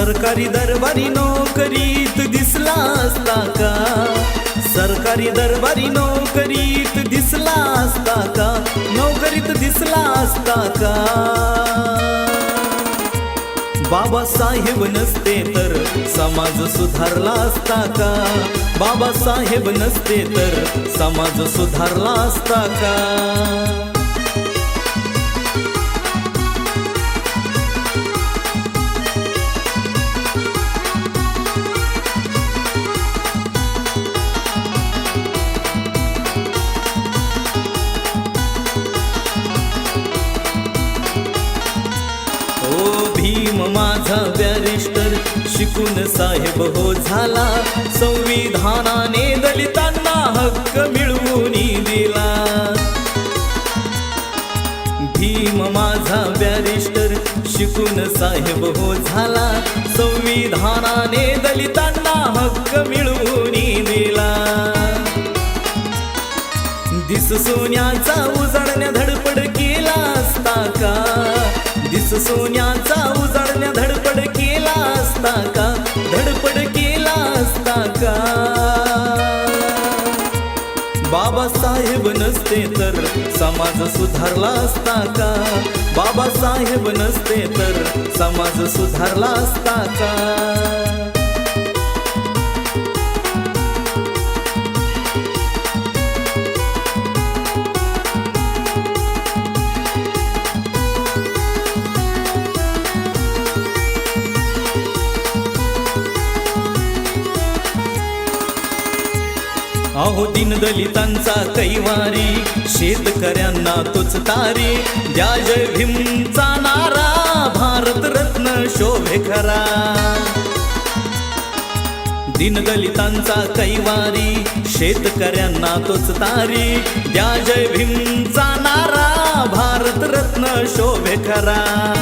सरकारी दरबारी नोकरीत दिसला असता का? सरकारी दरबारी नोकरीत दिसला असता का? नोकरीत दिसला असता का? बाबासाहेब नसते तर समाज सुधारला असता का? बाबासाहेब नसते तर समाज सुधारला असता का? माझा बॅरिस्टर शिकून साहेब हो झाला. संविधानाने दलितांना हक्क मिळवून दिला. भीम माझा बॅरिस्टर शिकून साहेब हो झाला. संविधानाने दलितांना हक्क मिळवून दिला. दिस सोन्याचा उजाडण्या धडपड केला असता का दिस सोन्याचा उजाड धडपड केला असता का? धडपड केला असता का? बाबासाहेब नसते तर समाज सुधारला असता का? बाबासाहेब नसते तर समाज सुधारला असता का? अहो दलितांचा कैवारी. शेतकऱ्यांना तोच तारी. द्या जय भीमचा नारा. भारत रत्न शोभे खरा. दलितांचा कैवारी. शेतकऱ्यांना तोच तारी. द्या जय भीमचा नारा. भारत रत्न शोभे खरा.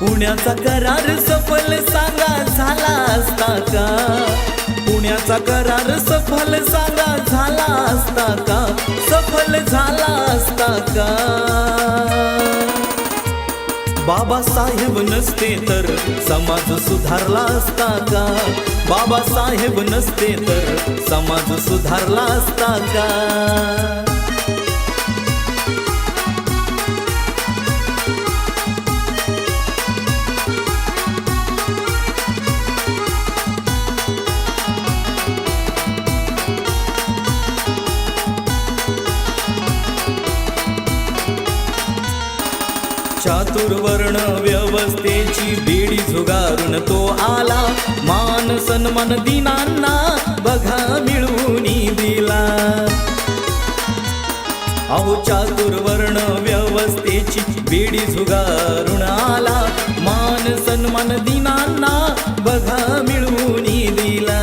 पुण्याचा करार सफल सांगा झाला असता का पुण्याचा करार सफल सांगा झाला असता का? सफल झाला असता का? बाबासाहेब नसते तर समाज सुधारला असता का? बाबासाहेब नसते तर समाज सुधारला असता का? दुर्वर्ण व्यवस्थेची बेडी झुगारून तो आला. मान सन्मान दिनांना बघा मिळवून दिला. अहो चातुर्वर्ण व्यवस्थेची बेडी झुगारून आला. मान सन्मान दिनांना बघा मिळवून दिला.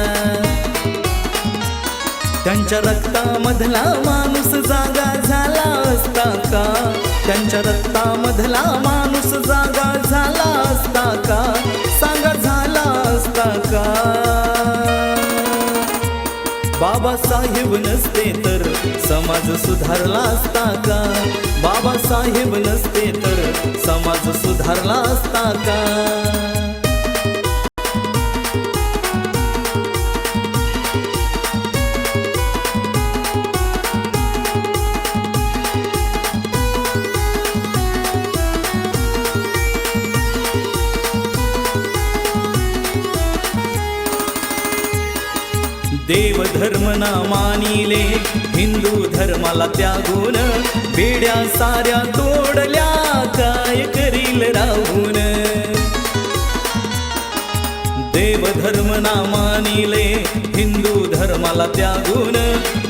त्यांच्या रक्तामधला माणूस जागा झाला असता का? त्यांच्या रक्तामधला माणूस जागा झाला असता का? सांगा झाला असता का? बाबासाहेब नसते तर समाज सुधारला असता का? बाबासाहेब नसते तर समाज सुधारला असता का? देव धर्म ना मानिले हिंदू धर्माला त्यागून बेड्या साऱ्या तोडल्या काय करील राहून? देव धर्म ना मानिले हिंदू धर्माला त्यागून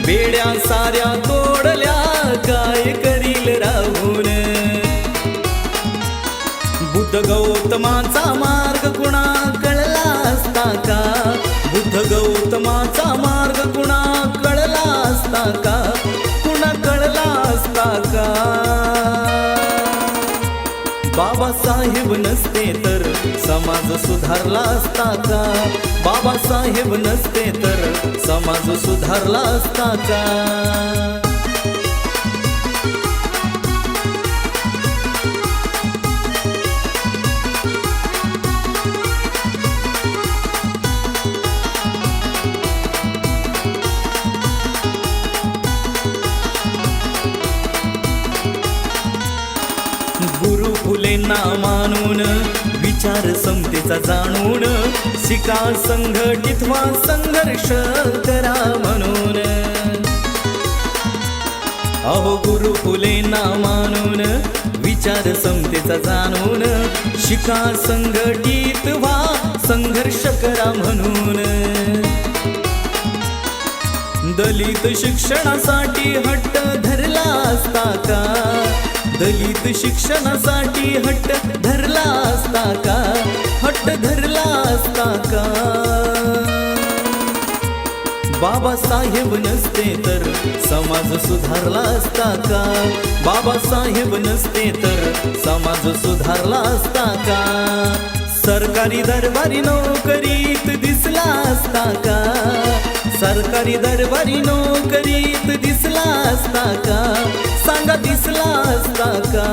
बेड्या साऱ्या तोडल्या काय करील राहून? बुद्ध गौतमाचा मार्ग कुणा बाबासाहेब नसते तर समाज सुधारला असता का बाबासाहेब नसते तर समाज सुधारला असता का फुलेंना मानून विचार समतेचा जाणून शिका संघटित व्हा संघर्ष करा म्हणून. अहो गुरु फुलेंना मानून विचार समतेचा जाणून शिका संघटित व्हा संघर्ष करा म्हणून. दलित शिक्षणासाठी हट्ट धरला असता का दलित शिक्षणासाठी हट्ट धरला असता का? हट्ट धरला असता का? बाबासाहेब नसते तर समाज सुधारला असता का? बाबासाहेब नसते तर समाज सुधारला असता का? सरकारी दरबारी नोकरीत दिसला असता का? सरकारी दरबारी नोकरीत दिसला असता का? सांगा दिसला असता का?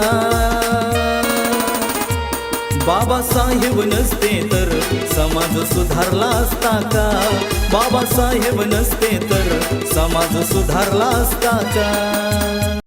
बाबासाहेब नसते तर समाज सुधारला असता का? बाबासाहेब नसते तर समाज सुधारला असता का?